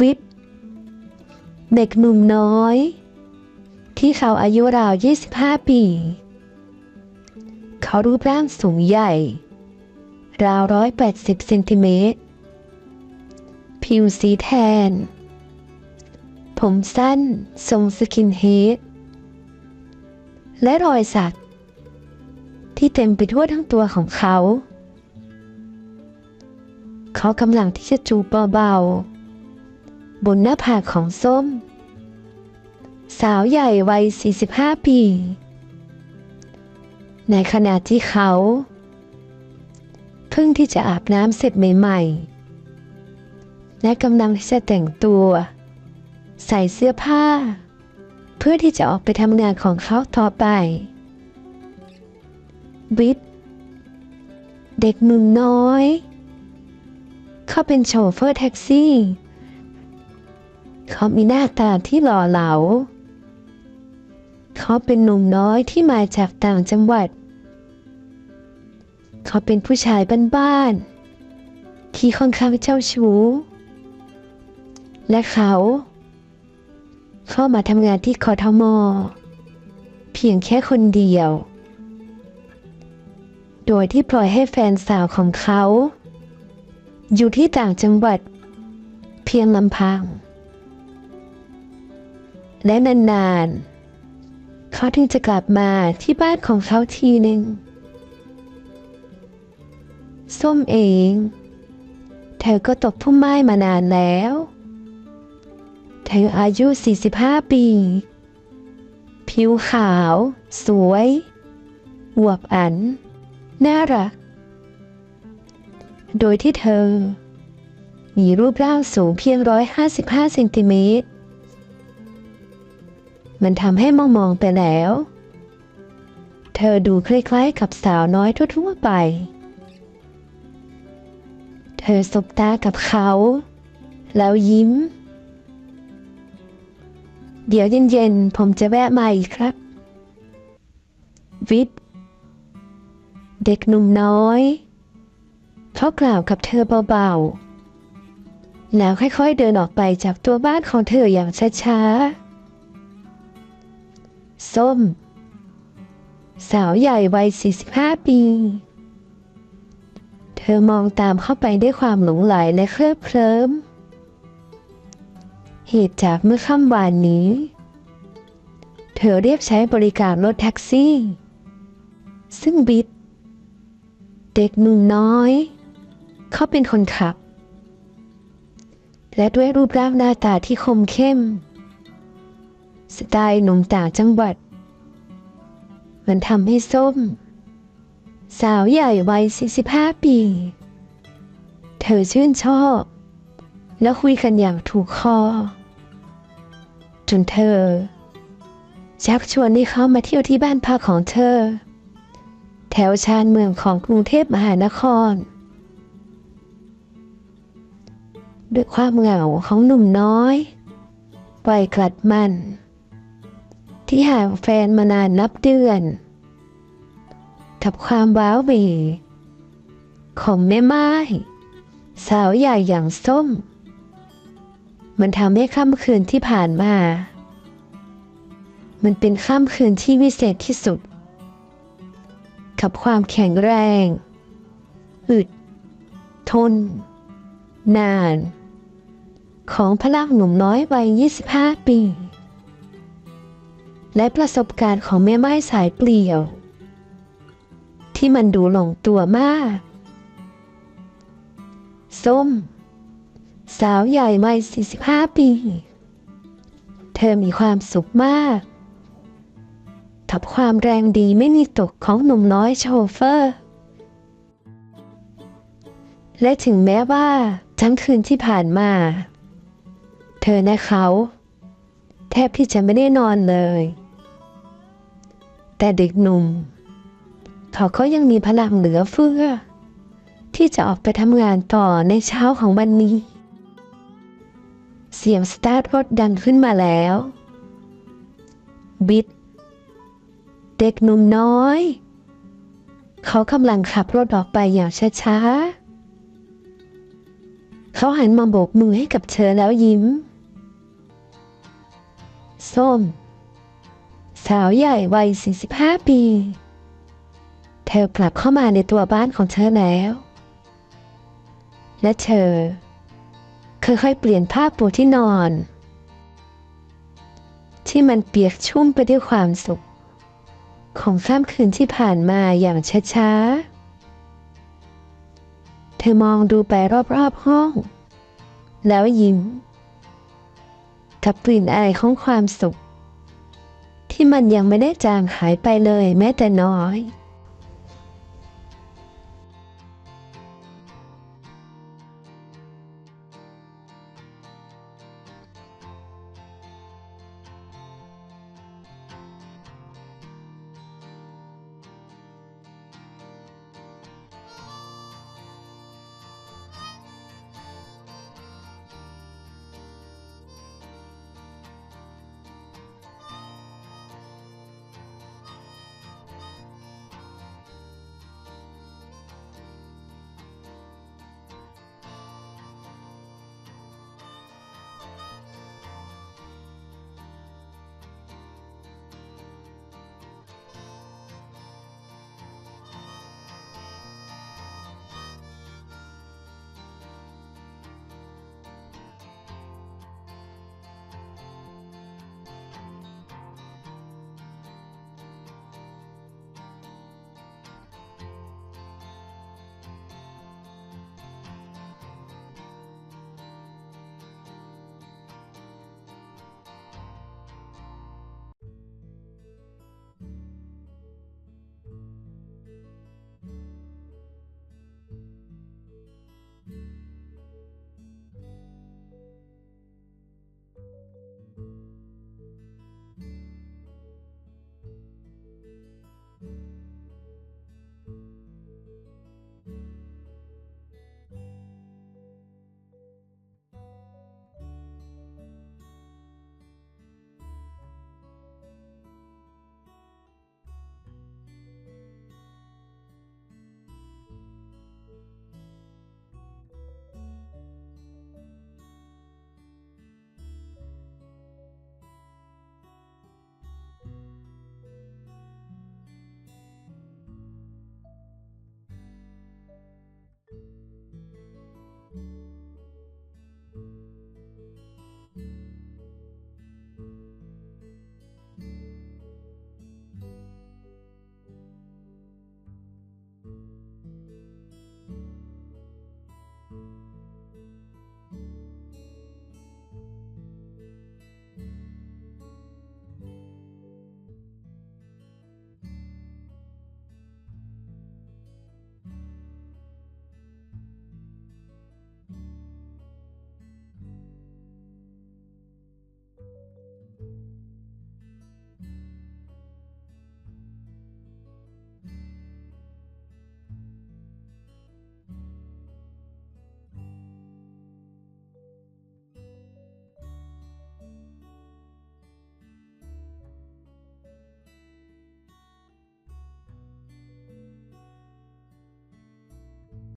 วิปเด็กหนุ่มน้อย ที่เขาอายุราว 25 ปี เขารูปร่างสูงใหญ่ ราว 180 เซนติเมตร ผิวสีแทน ผมสั้นทรงสกินเฮด และรอยสัก ที่เต็มไปทั่วทั้งตัวของเขา เขากำลังที่จะจูบเบาๆ บนหน้าผากของส้ม สาวใหญ่วัย 45 ปี ในขณะที่เขา เพิ่งที่จะอาบน้ำเสร็จใหม่ ๆ และกำลังที่จะแต่งตัว ใส่เสื้อผ้า เพื่อที่จะออกไปทำงานของเขาต่อไปวิทเด็กหนุ่มน้อย เขาเป็นโชเฟอร์แท็กซี่ เขามีหน้าตาที่หล่อเหลา เขาเป็นหนุ่มน้อยที่มาจากต่างจังหวัด เขาเป็นผู้ชายบ้านๆ ที่ค่อนข้างเจ้าชู้ และเขา เข้ามาทำงานที่คอทมเพียงแค่คนเดียว โดยที่ปล่อยให้แฟนสาวของเขา อยู่ที่ต่างจังหวัด เพียงลำพัง และนานๆ เขาถึงจะกลับมาที่บ้านของเขาทีหนึ่ง ส้มเอง เธอก็ตกพุ่มไม้มานานแล้ว เธออายุ 45 ปี ผิวขาว สวยอวบอัน น่ารัก โดยที่เธอ มีรูปร่างสูงเพียง 155 เซนติเมตร มันทำให้มองมองไปแล้ว เธอดูคล้ายๆกับสาวน้อยทั่วๆไป เธอสบตากับเขา แล้วยิ้ม เดี๋ยวเย็นๆ ผมจะแวะมาอีกครับ วิทย์เด็กหนุ่มน้อยเขากล่าวกับเธอเบาๆ แล้วค่อยๆเดินออกไปจากตัวบ้านของเธออย่างช้าๆ ส้ม สาวใหญ่วัย 45 ปี เธอมองตามเข้าไปด้วยความหลงไหลและเคลิบเคลิ้ม เหตุจากเมื่อค่ำวานนี้ เธอเรียกใช้บริการรถแท็กซี่ ซึ่งบิด เด็กหนุ่มน้อย เขาเป็นคนขับ และด้วยรูปร่างหน้าตาที่คมเข้ม สไตล์หนุ่มต่างจังหวัด มันทำให้ส้ม สาวใหญ่วัย 45 ปี เธอชื่นชอบ แล้วคุยกันอย่างถูกคอ จนเธอชักชวนให้เขามาเที่ยวที่บ้านพักของเธอ แถวชานเมืองของกรุงเทพมหานคร ด้วยความเหงาของหนุ่มน้อยวัยกลัดมัน ที่ห่างแฟนมานานนับเดือน กับความว้าวเวของแม่ไม้สาวใหญ่อย่างส้ม มันทำให้ค่ำคืนที่ผ่านมา มันเป็นค่ำคืนที่วิเศษที่สุด กับความแข็งแรง อึด ทน นาน ของพลังหนุ่มน้อยวัย 25 ปี และประสบการณ์ของแม่ไม้สายเปลี่ยว ที่มันดูหลงตัวมาก ส้ม สาวใหญ่วัย 45 ปี เธอมีความสุขมากกับความแรงดีไม่มีตกของหนุ่มน้อยโชเฟอร์ และถึงแม้ว่าทั้งคืนที่ผ่านมา เธอและเขา แทบที่จะไม่ได้นอนเลย แต่เด็กหนุ่ม เขาก็ยังมีพลังเหลือเฟือ ที่จะออกไปทำงานต่อในเช้าของวันนี้ เสียงสตาร์ทรถดังขึ้นมาแล้ว บิด เด็กหนุ่มน้อย เขากำลังขับรถออกไปอย่างช้าๆ เขาหันมาโบกมือให้กับเธอแล้วยิ้ม ส้ม สาวใหญ่วัย 45 ปี เธอกลับเข้ามาในตัวบ้านของเธอแล้ว และเธอค่อยๆเปลี่ยนผ้าปูที่นอน ที่มันเปียกชุ่มไปด้วยความสุข ของค่ำคืนที่ผ่านมาอย่างช้าๆ เธอมองดูไปรอบๆห้อง แล้วยิ้ม กับกลิ่นอายของความสุข ที่มันยังไม่ได้จางหายไปเลยแม้แต่น้อย